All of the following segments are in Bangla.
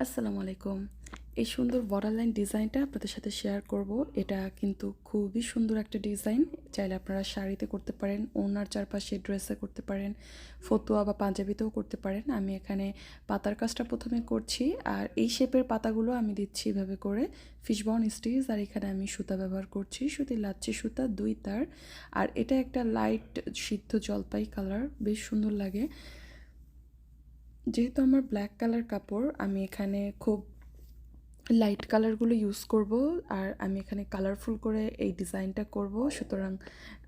আসসালামু আলাইকুম। এই সুন্দর বর্ডার লাইন ডিজাইনটা আপনাদের সাথে শেয়ার করব। এটা কিন্তু খুবই সুন্দর একটা ডিজাইন চাইলে আপনারা শাড়িতে করতে পারেন ওনার চারপাশে ড্রেসে করতে পারেন, ফতুয়া বা পাঞ্জাবিতেও করতে পারেন। আমি এখানে পাতার কাজটা প্রথমে করছি আর এই শেপের পাতাগুলো আমি দিচ্ছি এভাবে করে ফিশবন স্টিচ আর এখানে আমি সুতা ব্যবহার করছি। সুতির লাচ্ছি সুতা দুই তার। আর এটা একটা লাইট সিদ্ধ জলপাই কালার বেশ সুন্দর লাগে। যেহেতু আমার ব্ল্যাক কালার কাপড়, আমি এখানে খুব লাইট কালারগুলো ইউজ করব আর আমি এখানে কালারফুল করে এই ডিজাইনটা করব। সুতরাং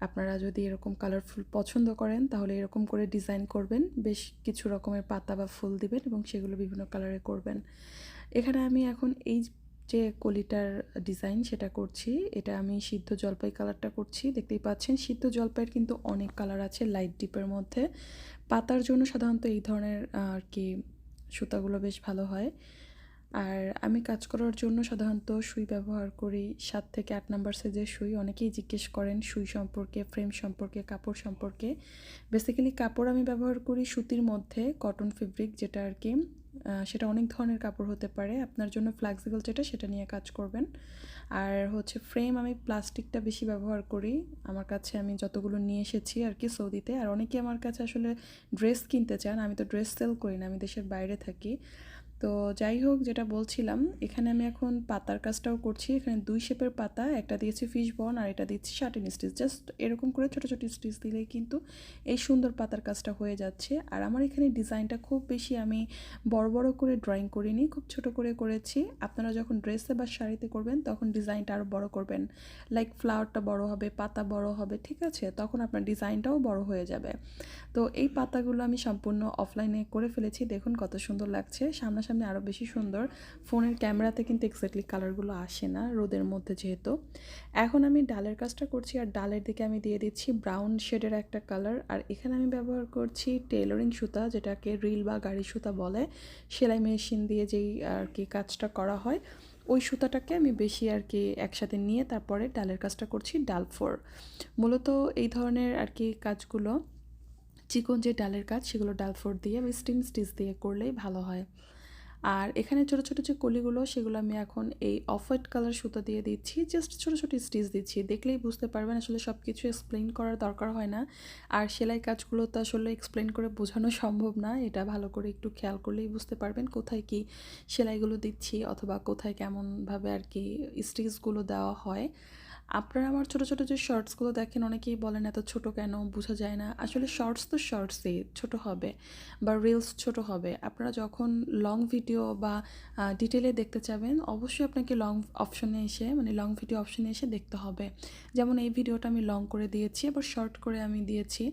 আপনারা যদি এরকম কালারফুল পছন্দ করেন, তাহলে এরকম করে ডিজাইন করবেন। বেশ কিছু রকমের পাতা বা ফুল দিবেন এবং সেগুলো বিভিন্ন কালারে করবেন। এখানে আমি এখন এই যে কলিটার ডিজাইন সেটা করছি, এটা আমি সিদ্ধ জলপাই কালারটা করছি। দেখতেই পাচ্ছেন, সিদ্ধ জলপাইয়ের কিন্তু অনেক কালার আছে লাইট ডিপের মধ্যে। পাতার জন্য সাধারণত এই ধরনের আর কি সুতাগুলো বেশ ভালো হয়। আর আমি কাজ করার জন্য সাধারণত সুই ব্যবহার করি। সাত থেকে আট নাম্বার সাইজের সুই। অনেকেই জিজ্ঞেস করেন সুই সম্পর্কে ফ্রেম সম্পর্কে, কাপড় সম্পর্কে। বেসিক্যালি কাপড় আমি ব্যবহার করি সুতির মধ্যে কটন ফেব্রিক যেটা আর কি। সেটা অনেক ধরনের কাপড় হতে পারে। আপনার জন্য ফ্লেক্সিবল যেটা, সেটা নিয়ে কাজ করবেন। আর হচ্ছে ফ্রেম আমি প্লাস্টিকটা বেশি ব্যবহার করি। আমার কাছে আমি যতগুলো নিয়ে এসেছি আর কি সৌদিতে। আর অনেকে আমার কাছে আসলে ড্রেস কিনতে চান, আমি তো ড্রেস সেল করি না, আমি দেশের বাইরে থাকি। তো যাই হোক, যেটা বলছিলাম, এখানে আমি এখন পাতার কাজটাও করছি। এখানে দুই শেপের পাতা, একটা দিয়েছি ফিশ বন আর এটা দিচ্ছি শার্টিন স্টিচ জাস্ট এরকম করে ছোটো ছোটো স্টিচ দিলেই কিন্তু এই সুন্দর পাতার কাজটা হয়ে যাচ্ছে। আর আমার এখানে ডিজাইনটা খুব বেশি আমি বড় বড় করে ড্রয়িং করিনি, খুব ছোট করে করেছি। আপনারা যখন ড্রেসে বা শাড়িতে করবেন, তখন ডিজাইনটা আরও বড় করবেন। লাইক ফ্লাওয়ারটা বড় হবে, পাতা বড় হবে, ঠিক আছে? তখন আপনার ডিজাইনটাও বড় হয়ে যাবে। তো এই পাতাগুলো আমি সম্পূর্ণ অফলাইনে করে ফেলেছি। দেখুন কত সুন্দর লাগছে। সামনে সামনে আরও বেশি সুন্দর। ফোনের ক্যামেরাতে কিন্তু এক্স্যাক্টলি কালারগুলো আসে না, রোদের মধ্যে যেহেতু। এখন আমি ডালের কাজটা করছি আর ডালের দিকে আমি দিয়ে দিচ্ছি ব্রাউন শেডের একটা কালার আর এখানে আমি ব্যবহার করছি টেলরিং সুতা, যেটাকে রিল বা গাড়ি সুতা বলে। সেলাই মেশিন দিয়ে যেই আর কি কাজটা করা হয়, ওই সুতাটাকে আমি বেশি আর কি একসাথে নিয়ে তারপরে ডালের কাজটা করছি ডাল ফোর মূলত এই ধরনের আর কি কাজগুলো, চিকন যে ডালের কাজ, সেগুলো ডাল ফোর দিয়ে বা স্টিম স্টিচ দিয়ে করলেই ভালো হয়। আর এখানে ছোট ছোট যে কলিগুলো, সেগুলো আমি এখন এই অফ হোয়াইট কালার সুতো দিয়ে দিচ্ছি। জাস্ট ছোট ছোট স্টিচ দিচ্ছি। দেখলেই বুঝতে পারবেন আসলে সব কিছু এক্সপ্লেন করার দরকার হয় না। আর সেলাই কাজগুলো তো আসলে এক্সপ্লেন করে বোঝানো সম্ভব না। এটা ভালো করে একটু খেয়াল করলেই বুঝতে পারবেন কোথায় কি সেলাইগুলো দিচ্ছি অথবা কোথায় কেমনভাবে আর কি স্টিচগুলো দেওয়া হয়। আপনারা আমার ছোটো ছোটো যে শর্টসগুলো দেখেন, অনেকেই বলেন, এত ছোট কেন? বোঝা যায় না। আসলে শর্টস তো শর্টসই ছোট হবে বা রিলস ছোট হবে। আপনারা যখন লং ভিডিও বা ডিটেলে দেখতে চাবেন, অবশ্যই আপনাকে লং অপশনে এসে মানে লং ভিডিও অপশনে এসে দেখতে হবে। যেমন এই ভিডিওটা আমি লং করে দিয়েছি, আবার শর্ট করে আমি দিয়েছি।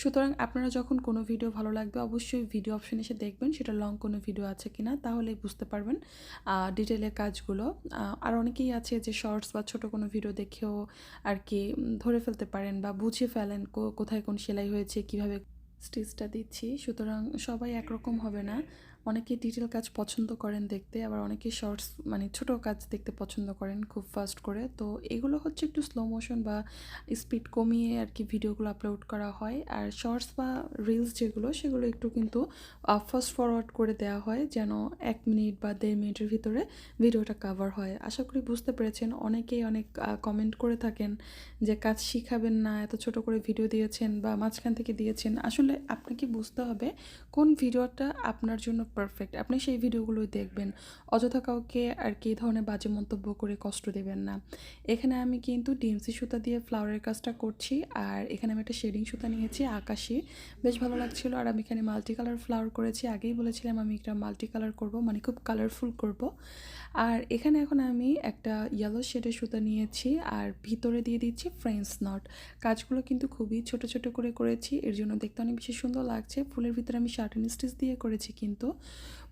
সুতরাং আপনারা যখন কোনো ভিডিও ভালো লাগবে, অবশ্যই ভিডিও অপশনে এসে দেখবেন, সেটা লং কোনো ভিডিও আছে কিনা, তাহলেই বুঝতে পারবেন ডিটেলের কাজগুলো। আর অনেকেই আছে যে শর্টস বা ছোট কোনো ভিডিও দেখে দেখেও আর কি ধরে ফেলতে পারেন বা বুঝে ফেলেন কোথায় কোন সেলাই হয়েছে কীভাবে স্টিচটা দিচ্ছি সুতরাং সবাই একরকম হবে না। অনেকে ডিটেল কাজ পছন্দ করেন দেখতে, আবার অনেকে শর্টস মানে ছোট কাজ দেখতে পছন্দ করেন খুব ফাস্ট করে। তো এগুলো হচ্ছে একটু স্লো মোশন বা স্পিড কমিয়ে আর কি ভিডিওগুলো আপলোড করা হয়। আর শর্টস বা রিলস যেগুলো, সেগুলো একটু কিন্তু ফাস্ট ফরওয়ার্ড করে দেওয়া হয় যেন এক মিনিট বা দেড় মিনিটের ভিতরে ভিডিওটা কাভার হয়। আশা করি বুঝতে পেরেছেন। অনেকেই অনেক কমেন্ট করে থাকেন যে কাজ শিখাবেন না, এত ছোট করে ভিডিও দিয়েছেন বা মাঝখান থেকে দিয়েছেন। আসলে আপনাকে বুঝতে হবে কোন ভিডিওটা আপনার জন্য পারফেক্ট আপনি সেই ভিডিওগুলোই দেখবেন। অযথা কাউকে আর কি ধরনের বাজে মন্তব্য করে কষ্ট দেবেন না। এখানে আমি কিন্তু ডিএমসি সুতা দিয়ে ফ্লাওয়ারের কাজটা করছি আর এখানে আমি একটা শেডিং সুতা নিয়েছি আকাশি। বেশ ভালো লাগছিল আর আমি এখানে মাল্টি কালার ফ্লাওয়ার করেছি। আগেই বলেছিলাম আমি একটা মাল্টি কালার করব মানে খুব কালারফুল করব। আর এখানে এখন আমি একটা ইয়েলো শেডের সুতা নিয়েছি আর ভিতরে দিয়ে দিচ্ছি ফ্রেন্স নট কাজগুলো কিন্তু খুবই ছোট ছোট করে করেছি। এর জন্য দেখতে অনেক বেশি সুন্দর লাগছে। ফুলের ভিতরে আমি শার্টেন স্টিচ দিয়ে করেছি কিন্তু।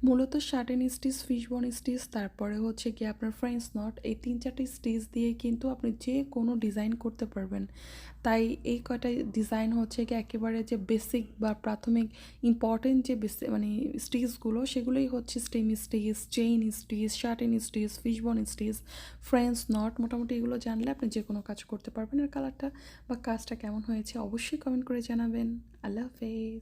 মূলত শার্টেন স্টিচ, ফিশবন স্টিচ, তারপরে হচ্ছে কি আপনার ফ্রেন্স নট, এই তিন চারটে স্টিচ দিয়ে কিন্তু আপনি যে কোনো ডিজাইন করতে পারবেন। তাই এই কয়টা ডিজাইন হচ্ছে কি একেবারে যে বেসিক বা প্রাথমিক ইম্পর্টেন্ট যে মানে স্টিচগুলো, সেগুলোই হচ্ছে stem stitch chain stitch satin stitch fishbone stitch French knot মোটামুটি এগুলো জানলে আপনি যে কোনো কাজ করতে পারবেন। আর কালারটা বা কাজটা কেমন হয়েছে অবশ্যই কমেন্ট করে জানাবেন। আল্লাহ হাফেজ।